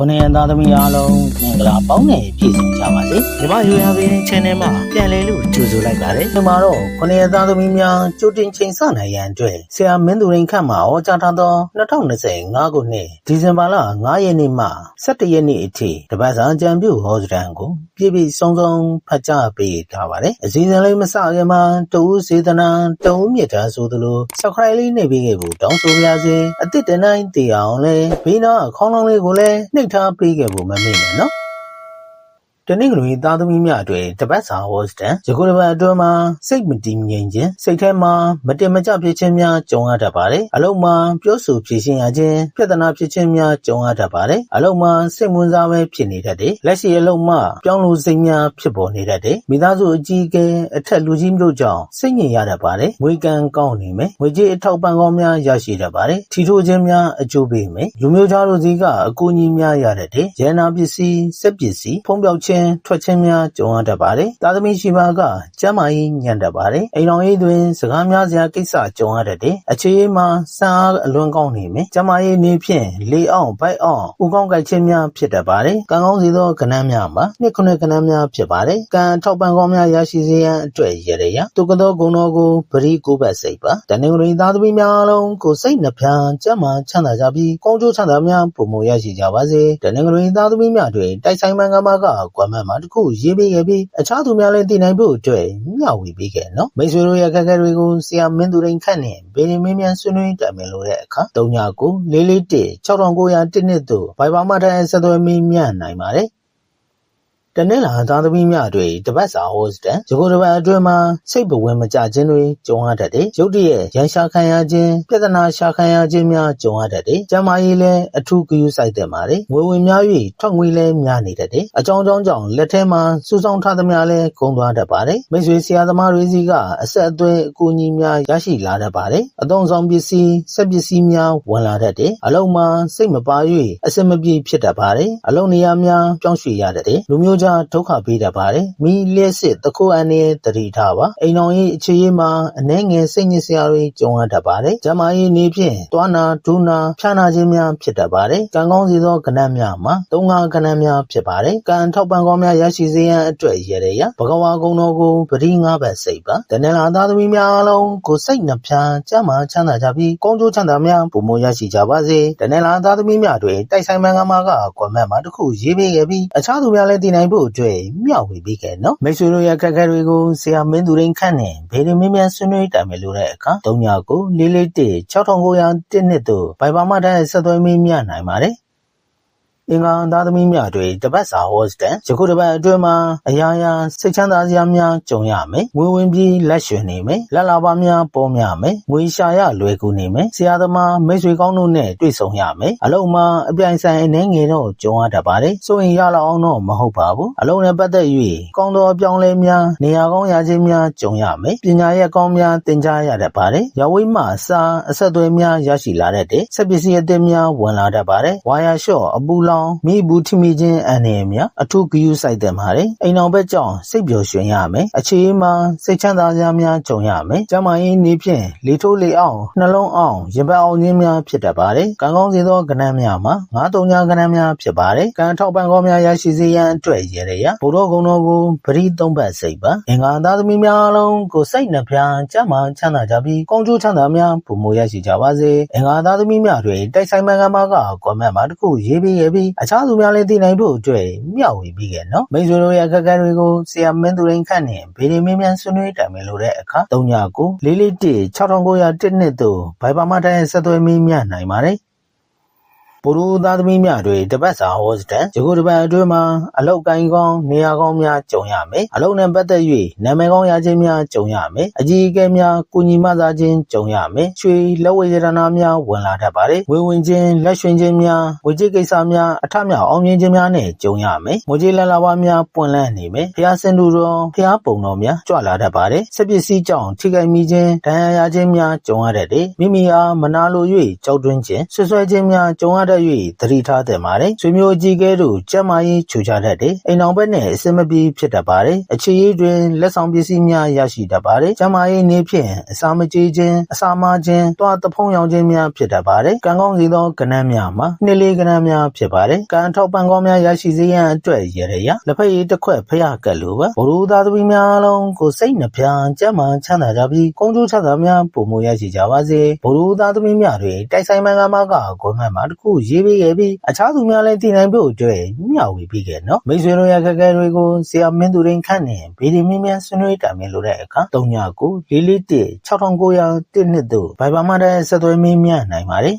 ခုနှစ်ရက်သားသမီးအားလုံးမင်္ဂလာပေါင်းနဲ့ပြည့်စုံကြပါစေ။ဒီမယူရပင်း channel မှာပြန်လည်လို့ကြိုဆိုလိုက်ပါတယ်။ဒီမှာတော့ခုနှစ်ရက်သားသမီးများကြိုတင်ချိန်ဆနိုင်ရန်အတွက်ဆရာမင်းသူရင်ခန့်မှာဟောကြားထားသော2025ခုနှစ်ဒီဇင်ဘာလ9ရက်နေ့မှ17ရက်နေ့အထိတပတ်စာကြံပြုဟောစတန်ကိုပြည့်ပြည့်စုံစုံဖတ်ကြားပေးထားပါတယ်။အစီအစဉ်လေးမစခင်မှာတူးစေတနာတူးမြစ်တာဆိုသလို subscribe လေးနှိပ်ပေးခဲ့ဖို့တောင်းဆိုပါရစေ။အစ်စ်တနိုင်တည်အောင်လဲဘေးနားအခေါင်းလုံးလေးကိုလည်းနှိပ်ထားပေးခဲ့ဖို့မမေ့နဲ့နော်။ တနင်္ဂနွေသားသမီးများအတွက်တပတ်စာဟောစတန်ယခုတစ်ပတ်အတွင်းမှာစိတ်မတည်ငြိမ်ခြင်းစိတ်ထဲမှာမတင်မကျဖြစ်ခြင်းများကြုံရတတ်ပါတယ်အလုံးမှာပြောဆိုဖြေရှင်းရခြင်းပြဿနာဖြစ်ခြင်းများကြုံရတတ်ပါတယ်အလုံးမှာစိတ်ဝင်စားပဲဖြစ်နေတတ်တယ်လက်ရှိအလုံးမှာပြောင်းလို့စိတ်များဖြစ်ပေါ်နေတတ်တယ်မိသားစုအကြီးအကဲအထက်လူကြီးတို့ကြောင့်စိတ်ညစ်ရတတ်ပါတယ်ငွေကံကောင်းနေမယ်ငွေကြေးအထောက်ပံ့ကောင်းများရရှိတတ်ပါတယ်ထီထိုးခြင်းများအကျိုးပေးမယ်လူမျိုးခြားတို့စီကအကူအညီများရတတ်တယ်ရန်နာပစ္စည်းစက်ပစ္စည်းဖုံးပြောက်ခြင်းထွက်ခြင်းများကြုံရတတ်ပါတယ်သားသမီးရှိပါကကျမ်းမာရေးညံ့တတ်ပါတယ်အိမ်တော်ရေးတွင်စကားများစရာကိစ္စကြုံရတတ်တယ်အခြေရေးမှာစံအားအလွန်ကောင်းနေမယ်ကျမ်းမာရေးနေဖြင့်လေအောင်ဗိုက်အောင်ဥကောင်းကြိုက်ခြင်းများဖြစ်တတ်ပါတယ်ကံကောင်းစီသောကဏ္ဍများမှာနှစ်ခုနှစ်ကဏ္ဍများဖြစ်ပါတယ်ကံထောက်ပံ့ကောင်းများရရှိစေရန်အတွက်ရရရတုကသောဂုဏ်တော်ကိုပရိကိုဘတ်စိတ်ပါတန်ငွေသားသမီးများအလုံးကိုစိတ်နှဖျားကျမ်းမာချမ်းသာကြပြီးကောင်းကျိုးချမ်းသာများပုံမရရှိကြပါစေတန်ငွေသားသမီးများတွေတိုက်ဆိုင်မှန်ကမာကကွမ်မန့်မှာတစ်ခုရေးပေးခဲ့ပြီးအခြားသူများလည်းသိနိုင်ဖို့အတွက်မျှဝေပေးခဲ့နော်မိတ်ဆွေတို့ရဲ့ခက်ခဲတွေကိုဆရာမင်းသူရင်ခန့်နဲ့ဗေဒင်မင်းမြန်ဆွေးနွေးတိုင်ပင်လို့တဲ့အခါ39 441 6901နှစ်သို့ဘိုင်ဘာမထိုင်ဆက်သွယ်မင်းမြတ်နိုင်ပါတယ် တနင်္လာသားသမီးများတွေတပတ်စာဟောစတန်ယခုတစ်ပတ်အတွင်းမှာစိတ်ပဝင်မကြခြင်းတွေကြုံရတတ်တယ်ရုတ်တရက်ရန်ရှာခံရခြင်းပြဿနာရှာခံရခြင်းများကြုံရတတ်တယ်ကျမ်းမာရေးလည်းအထူးဂရုစိုက်တဲ့ပါတယ်ငွေဝင်များ၍ထွက်ငွေလည်းများနေတတ်တယ်အကြောင်းကြောင့်ကြောင့်လက်ထဲမှာစူးစောင်းထားသမျှလည်းကုန်သွားတတ်ပါတယ်မိတ်ဆွေဆရာသမားတွေစီကအဆက်အသွယ်အကူအညီများရရှိလာတတ်ပါတယ်အသုံးဆောင်ပစ္စည်းစက်ပစ္စည်းများဝင်လာတတ်တယ်အလုံးမှာစိတ်မပါ၍အစင်မပြေဖြစ်တတ်ပါတယ်အလုံးနေရာများပြောင်းရွှေ့ရတတ်တယ်လူမျိုးခြားဒုက္ခပေးတတ်ပါတယ်မိလျက်စစ်တခုအန်ရဲ့တတိထားပါအိမ်တော်ရေးအခြေရေးမှာအနှဲငယ်စိတ်ညစ်စရာတွေကြုံရတတ်ပါတယ်ကျမကြီးနေဖြင့်တွားနာဒူးနာဖြာနာခြင်းများဖြစ်တတ်ပါတယ်ကံကောင်းစီသောကဏ္ဍများမှာသုံးငါကဏ္ဍများဖြစ်ပါတယ်ကံထောက်ပံ့ကောင်းများရရှိစေရန်အတွက်ရရရဘဂဝါကုံတော်ကိုပရိငါးဘတ်စိတ်ပါတဏ္ဍာသားသမီးများအလုံးကိုစိတ်နှဖျားကျမ်းမာချမ်းသာကြပြီးကောင်းကျိုးချမ်းသာများပုံမရရှိကြပါစေတဏ္ဍာသားသမီးများတွင်တိုက်ဆိုင်မှန်ကမာကကွန်မန့်မှာတစ်ခုရေးပေးခဲ့ပြီးအခြားသူများလည်းသိနိုင်ဖို့အတွက်မျှဝေပေးခဲ့နော်မိတ်ဆွေတို့ရဲ့ခက်ခဲတွေကိုဆရာမင်းသူရင်းခန့်နဲ့ဗေဒမင်းမြန်ဆွေးနွေးတိုင်မယ်လို့တဲ့အခါ39 441 6901နှစ်သို့ဘိုင်ဘာမတဲ့ဆက်သွယ်မင်းမြနိုင်ပါတယ် အင်္ဂါသားသမီးများတွေတပတ်စာဟောစတန်ယခုတစ်ပတ်အတွင်းမှာအရာရာစိတ်ချမ်းသာစရာများကြုံရမယ်ငွေဝင်ပြီးလက်ရွှင်နေမယ်လက်လာပါများပေါ်များမယ်ငွေရှာရလွယ်ကူနေမယ်ဆရာသမားမိတ်ဆွေကောင်းတို့နဲ့တွေ့ဆုံရမယ်အလုံးမှာအပြိုင်ဆိုင်အနေငယ်တော့ကြုံရတတ်ပါတယ်ဆိုရင်ရလောက်အောင်တော့မဟုတ်ပါဘူးအလုံးနဲ့ပတ်သက်၍ကောင်းသောအပြောင်းလဲများနေရာကောင်းရာချင်းများကြုံရမယ်ပညာရဲ့ကောင်းများသင်ကြားရတတ်ပါတယ်ရဝိမှစာအဆက်အသွယ်များရရှိလာတတ်တယ်စက်ပစ္စည်းအသစ်များဝင်လာတတ်ပါတယ်ဝါယာလျှော့အပူလောင်မိဘူးထိမိခြင်းအန္တရာယ်များအထူးဂရုစိုက်သင့်ပါတယ်အိမ်တော်ဘက်ကြောင့်စိတ်ပျော်ရွှင်ရမယ်အခြေအေးမှာစိတ်ချမ်းသာစရာများကြုံရမယ်ကျန်းမာရေးနေဖြင့်လေထိုးလေအောင်နှလုံးအောင်ရင်ဘတ်အောင်ခြင်းများဖြစ်တတ်ပါတယ်ကံကောင်းစေသောကဏ္ဍများမှာငါးတုံညာကဏ္ဍများဖြစ်ပါတယ်ကံထောက်ပံ့ကောင်းများရရှိစေရန်အတွက်ရရရဘုရောကုံတော်ကိုပရိသုံးပတ်စိတ်ပါအင်္ဂါသားသမီးများအလုံးကိုစိတ်နှဖျားကျမ်းမာချမ်းသာကြပြီးကောင်းကျိုးချမ်းသာများပုံမရရှိကြပါစေအင်္ဂါသားသမီးများတွေတိုက်ဆိုင်မှန်ကမာကကွန်မန့်မှာတစ်ခုရေးပေးခဲ့ပြီးအခြားသူများလည်းသိနိုင်ဖို့အတွက်မျှဝေပေးခဲ့နော်မိတ်ဆွေတို့ရဲ့အခက်အခဲတွေကိုဆရာမင်းသူရင်ခန့်နဲ့ဗေဒီမင်းမြန်ဆွေးနွေးတိုင်ပင်လို့တဲ့အခါ39 441 6901နှစ်သို့ဘိုင်ဘာမတိုင်းဆက်သွယ်မင်းမြနိုင်ပါတယ် ပိုရူသားသမီးများတွေတပတ်စာဟောစတန်ယခုတပတ်အတွင်းမှာအလောက်ကိုင်းကောင်းနေရာကောင်းများကြုံရမယ်အလောက်နဲ့ပတ်သက်၍နာမည်ကောင်းရခြင်းများကြုံရမယ်အကြီးအကဲများကုညီမသားခြင်းကြုံရမယ်ရွှေလက်ဝဲရတနာများဝင်လာတတ်ပါတယ်ဝေဝင်ခြင်းလက်ရွှင်ခြင်းများဝေကြီးကိစ္စများအထမြောက်အောင်မြင်ခြင်းများနဲ့ကြုံရမယ်ငွေကြီးလလာပါများပွင့်လန်းနေမယ်ဖျားစင်သူတော်ဖျားပုံတော်များကြွလာတတ်ပါတယ်စက်ပစ္စည်းကြောင့်ထိခိုက်မိခြင်းဒဏ်ရာရခြင်းများကြုံရတတ်တယ်မိမိအားမနာလို၍ကြောက်တွင်းခြင်းဆွဆွဲခြင်းများကြုံရတတ်၍သတိထားသင့်ပါတယ်ဆွေမျိုးအကြီးကဲတို့ကျန်းမာရေးချူချတတ်တယ်အိမ်အောင်ဘက်နဲ့အစမပြေဖြစ်တတ်ပါတယ်အခြေရေးတွင်လက်ဆောင်ပစ္စည်းများရရှိတတ်ပါတယ်ကျန်းမာရေးနေဖြင့်အစာမကြေခြင်းအစာမခြင်းတွားတဖုံးရောင်ခြင်းများဖြစ်တတ်ပါတယ်ကံကောင်းစေသောကဏ္ဍများမှာနှစ်လေးကဏ္ဍများဖြစ်ပါတယ်ကံထောက်ပံ့ကောင်းများရရှိစေရန်အတွက်ရရရလက်ဖက်ရည်တစ်ခွက်ဖျက်ကပ်လိုပါဘလူသားသမီးများလုံးကိုစိတ်နှပြကျန်းမာချမ်းသာကြပြီးကုန်းကျိုးချမ်းသာများပုံမရရှိကြပါစေဘလူသားသမီးများတွေတိုက်ဆိုင်မှန်ကမှကဂွန်မှန်မှာတစ်ခုရေးပေးခဲ့ပြီးအခြားသူများလည်းတည်နိုင်ဖို့အတွက်မျှဝေပေးခဲ့နော်မိတ်ဆွေတို့ရခက်ခဲတွေကိုဆရာမင်းသူရင်ခန့်နေဗီဒီမင်းများဆွေးနွေးတိုင်ပင်လို့တဲ့အခါ39 441 6900တစ်နှစ်တို့ဘိုင်ဘာမတဲ့ဆက်သွယ်မင်းများနိုင်ပါတယ်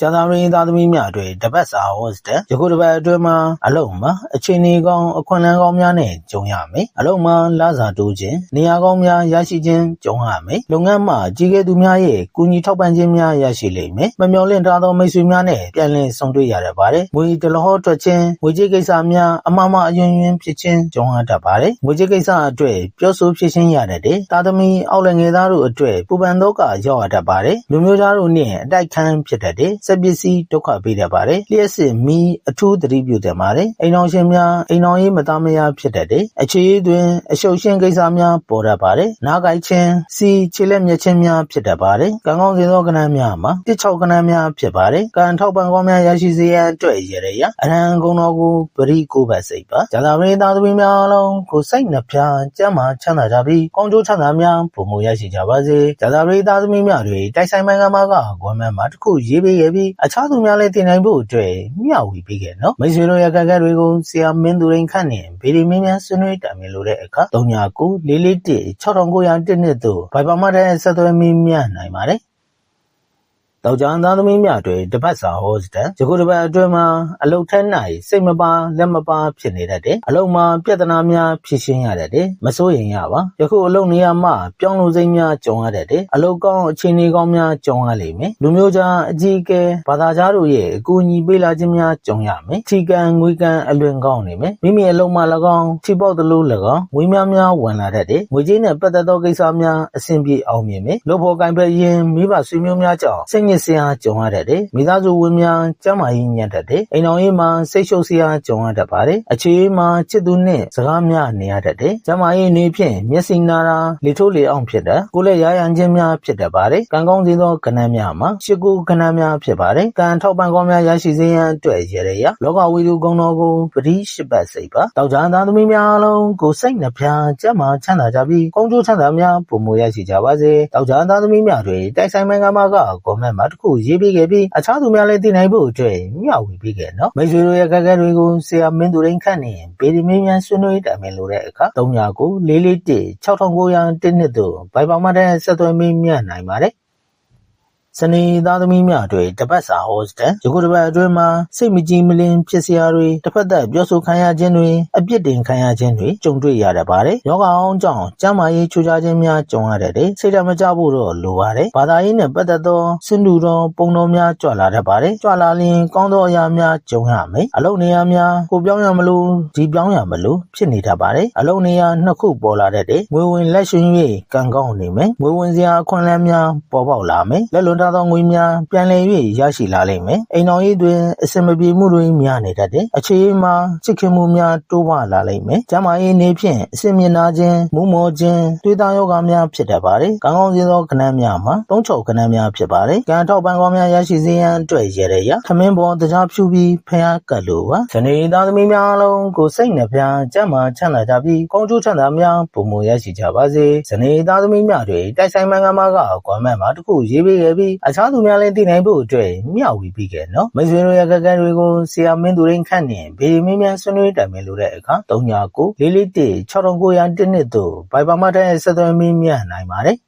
ကျန်သာရင်းသားသမီးများတွေတပတ်စာဟော့စတဲ့ယခုတစ်ပတ်အတွင်းမှာအလုံးမှာအချိန်ကြီးကောင်းအခွင့်အလမ်းကောင်းများနဲ့ကြုံရမယ်အလုံးမှာလစာတိုးခြင်းနေရာကောင်းများရရှိခြင်းကြုံရမယ်လုပ်ငန်းမှာကြီးကဲသူများရဲ့ကူညီထောက်ပံ့ခြင်းများရရှိလိမ့်မယ်မမျော်လင့်ထားသောမိတ်ဆွေများနဲ့ပြန်လည်ဆုံတွေ့ရတတ်ပါတယ်ငွေတလဟောထွက်ခြင်းငွေကြေးကိစ္စများအမှားမှားအယွင်းယွင်းဖြစ်ခြင်းကြုံရတတ်ပါတယ်ငွေကြေးကိစ္စအတွက်ပြောဆိုဖြစ်ခြင်းရတတ်တယ်တာသမီအောက်လည်းငယ်သားတို့အတွက်ပူပန်တော့ကရောက်ရတတ်ပါတယ်လူမျိုးသားတို့နဲ့အတိုက်ခံဖြစ်တတ်တယ်စက်ပစ္စည်းဒုက္ခပေးတတ်ပါတယ်လျှက်စစ်မီးအထူးသတိပြုတတ်ပါတယ်အိမ်တော်ရှင်များအိမ်တော်ရေးမသားမယားဖြစ်တတ်တယ်အခြေရေးတွင်အရှုပ်ရှင်းကိစ္စများပေါ်တတ်ပါတယ်နားကြိုက်ခြင်းစီခြေလက်မျက်ချင်းများဖြစ်တတ်ပါတယ်ကံကောင်းစေသောကဏ္ဍများမှာတစ်ချောက်ကဏ္ဍများဖြစ်ပါတယ်ကံထောက်ပံ့ကောင်းများရရှိစေရန်အတွက်ရရရအရန်ကုံတော်ကိုပရိကိုဘတ်စိတ်ပါဇာတာပရိသားသမီးများလုံးကိုစိတ်နှပြကျမ်းမာချမ်းသာကြပြီးကောင်းကျိုးချမ်းသာများပုံမရရှိကြပါစေဇာတာပရိသားသမီးများတွေတိုက်ဆိုင်မှန်ကမှာကဂွမ်းမန်းမှာတစ်ခုရေးပေးခဲ့ပြီးအခြားသူများလည်းတင်နိုင်ဖို့အတွက်မျှဝေပေးခဲ့နော်မိတ်ဆွေတို့ရကကက်တွေကိုဆရာမင်းသူရင်ခန့်နေဗီဒီမင်းများဆွေးနွေးတိုင်ပင်လို့တဲ့အခါ39 441 6900တစ်နှစ်တို့ဘိုင်ပါမတဲ့ဆက်သွယ်မင်းများနိုင်ပါတယ် တောက်ကြံသားသမီးများတွေတပတ်စာဟောစတဲ့ယခုတပတ်အတွင်းမှာအလုတ်ထက်နိုင်စိတ်မပါလက်မပါဖြစ်နေတတ်တယ်အလုတ်မှာပြဿနာများဖြစ်ရှင်းရတတ်တယ်မစိုးရင်ရပါယခုအလုတ်နေရာမှာပြောင်းလို့စိတ်များကြုံရတတ်တယ်အလုတ်ကောင်းအခြေအနေကောင်းများကြုံရလိမ့်မယ်လူမျိုးကြားအကြီးအကဲဘာသာကြားတို့ရဲ့အကူအညီပေးလာခြင်းများကြုံရမယ်ထီကန်ငွေကန်အလွင်ကောင်းနေမယ်မိမိအလုတ်မှာ၎င်းထီပေါက်တလို့၎င်းငွေများများဝင်လာတတ်တယ်ငွေကြေးနဲ့ပတ်သက်သောကိစ္စများအဆင်ပြေအောင်မြင်မယ်လို့ဖို့ကင်ဖက်ရင်မိဘဆွေမျိုးများကြောင့်စိတ်ညစ်စရာကြုံရတတ်တယ်မိသားစုဝင်များကျမ်းမာရေးညံ့တတ်တယ်အိမ်တော်ရေးမှာစိတ်ရှုပ်စရာကြုံရတတ်ပါတယ်အခြေအေးမှာချစ်သူနဲ့စကားများနေရတတ်တယ်ကျမ်းမာရေးနေဖြင့်မျက်စိနာတာလေထိုးလေအောင်ဖြစ်တယ်ကိုယ်လက်ရရန်ခြင်းများဖြစ်တတ်ပါတယ်ကံကောင်းစေသောကဏ္ဍများမှာရှစ်ခုကဏ္ဍများဖြစ်ပါတယ်ကံထောက်ပံ့ကောင်းများရရှိစေရန်အတွက်ရရရလောကဝိတုကုံတော်ကိုပရိရှိပတ်စိတ်ပါတောက်ကြသားသမီးများလုံးကိုစိတ်နှပြကျမ်းမာချမ်းသာကြပြီးကောင်းကျိုးချမ်းသာများပုံမရရှိကြပါစေတောက်ကြသားသမီးများတွေတိုက်ဆိုင်မှန်ကမှာကကောမန့်မှာတစ်ခုရေးပေးခဲ့ပြီးအခြားသူများလည်းသိနိုင်ဖို့အတွက်မျှဝေပေးခဲ့နော်မိတ်ဆွေတို့ရဲ့ကက်ကက်တွေကိုဆရာမင်းသူရင်းခန့်နေဗေဒီမင်းများဆွေးနွေးတိုင်ပင်လို့တဲ့အခါ39 441 6900တစ်နှစ်တို့ဘိုင်ပါမတဲ့ဆက်သွယ်မင်းများနိုင်ပါတယ် စနေသားသမီးများတွေတပတ်စာဟောစတဲ့ယခုတစ်ပတ်အတွင်းမှာစိတ်မကြည်မလင်ဖြစ်စရာတွေတစ်ဖက်သက်ပြောဆိုခံရခြင်းတွေအပြစ်တင်ခံရခြင်းတွေကြုံတွေ့ရတတ်ပါတယ်။ယောဂအောင်ကြောင့်ကျန်းမာရေးချူချခြင်းများကြုံရတတ်တယ်။စိတ်ဓာတ်မကျဖို့တော့လိုပါတယ်။ဘာသာရေးနဲ့ပတ်သက်သောစင်တူတော်ပုံတော်များကြွလာတတ်ပါတယ်။ကြွလာရင်ကောင်းသောအရာများကြုံရမယ်။အလုပ်နေရာများကိုပြောင်းရမလို့ဒီပြောင်းရမလို့ဖြစ်နေတတ်ပါတယ်။အလုပ်နေရာနှစ်ခုပေါ်လာတတ်တယ်။ငွေဝင်လက်ရှင်၍ကံကောင်းနေမယ်။ငွေဝင်စရာအခွင့်အလမ်းများပေါ်ပေါက်လာမယ်။လက်လွန်ထားသောငွေများပြန်လည်၍ရရှိလာလိမ့်မယ်။အိမ်တော်ရေးတွင်အစင်မပြေမှုတွေများနေတတ်တယ်။အခြေအေးမှာချစ်ခင်မှုများတိုးပွားလာလိမ့်မယ်။ကျန်းမာရေးနေဖြင့်အစင်မြင့်နာခြင်းမူးမောခြင်းတွေးသားယောဂများဖြစ်တတ်ပါတယ်။ကောင်းကောင်းစင်းသောကဏ္ဍများမှာသုံးချုပ်ကဏ္ဍများဖြစ်ပါတယ်။ကံထောက်ပံ့ကောင်းများရရှိစေရန်အတွက်ရရရခမင်းပေါ်တရားဖြူပြီးဖျားကတ်လိုပါ။ဇနီးသားသမီးများလုံးကိုစိတ်နှပြကျမ်းမာချမ်းသာကြပြီးကောင်းကျိုးချမ်းသာများပုံမရရှိကြပါစေ။ဇနီးသားသမီးများတွေတိုက်ဆိုင်မှန်ကမှာကကွမ်မန့်မှာတစ်ခုရေးပေးခဲ့ပြီးအခြားသူများလည်းသိနိုင်ဖို့အတွက်မျှဝေပေးခဲ့နော်။မိတ်ဆွေတို့ရဲ့ကက်ကက်တွေကိုဆရာမင်းသူရင်းခန့်နေဗေဒီမင်းများဆွေးနွေးတိုင်ပင်လို့တဲ့အခါ39 441 6900တစ်နှစ်တို့ဘိုင်ပါမတဲ့ဆက်သွယ်မင်းများနိုင်ပါတယ်။